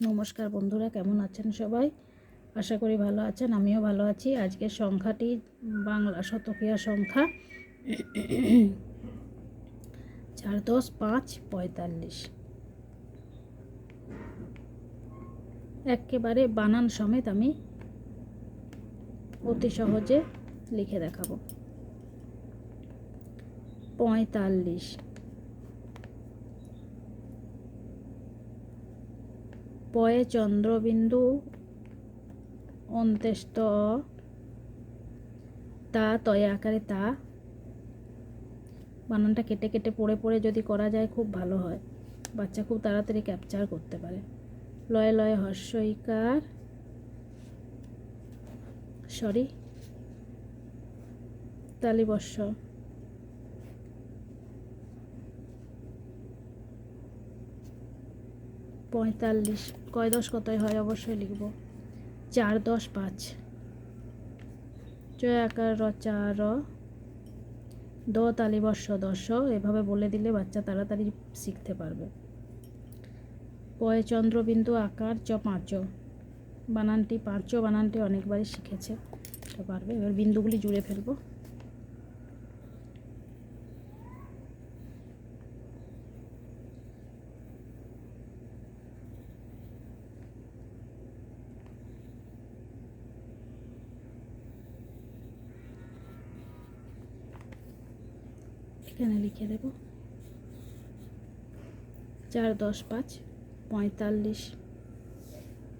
নমস্কার বন্ধুরা, কেমন আছেন সবাই? আশা করি ভালো আছেন, আমিও ভালো আছি। আজকের সংখ্যাটি বাংলা শতকীয়া সংখ্যা চার দশ পাঁচ পঁয়তাল্লিশ। একেবারে বানান সমেত আমি অতি সহজে লিখে দেখাবো। পঁয়তাল্লিশ। পয়ে চন্দ্রবিন্দু অন্ত্যেষ্ট তা তয়ে আকারে তা। বানানটা কেটে কেটে পড়ে পড়ে যদি করা যায় খুব ভালো হয়। বাচ্চা খুব তাড়াতাড়ি ক্যাপচার করতে পারে। লয়ে লয়ে হর্ষইকার। সরি তালিবর্ষ পঁয়তাল্লিশ। কয় দশ কতই হয়? অবশ্যই লিখব। চার দশ পাঁচ। জয় আকার র, চার দ তালিবর্ষ দশ। এভাবে বলে দিলে বাচ্চা তাড়াতাড়ি শিখতে পারবে। পয় চন্দ্রবিন্দু, আকার, চ, পাঁচ। বানানটি পাঁচ, বানানটি অনেকবারই শিখেছে। পারবে। এবার বিন্দুগুলি জুড়ে ফেলব। এখানে লিখে দেব। চার দশ পাঁচ পঁয়তাল্লিশ।